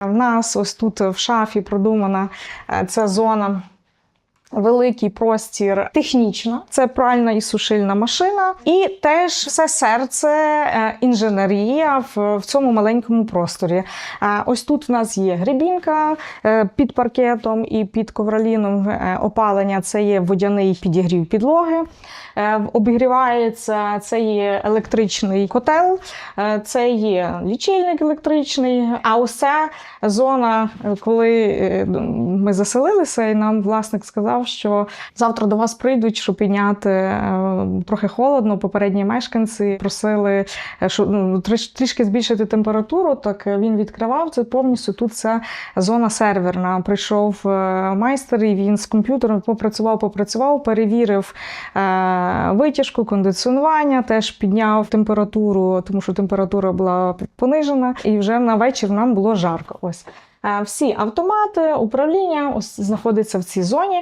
В нас ось тут в шафі продумана е, ця зона. Великий простір технічно, це пральна і сушильна машина, і теж все серце е, інженерія в, цьому маленькому просторі. Е, Ось тут в нас є грибінка е, під паркетом і під ковроліном опалення. Це є водяний підігрів підлоги. Обігрівається це є електричний котел, це є лічильник електричний. А ця зона, коли ми заселилися, і нам власник сказав, що завтра до вас прийдуть, щоб підняти е, трохи холодно. Попередні мешканці просили, е, ну, трішки збільшити температуру. Так е, він відкривав це повністю. Тут ця зона серверна. Прийшов майстер, і він з комп'ютером попрацював, попрацював, перевірив витяжку, кондиціонування, теж підняв температуру, тому що температура була понижена, і вже на вечір нам було жарко. Ось. Е, Всі автомати, управління знаходяться в цій зоні.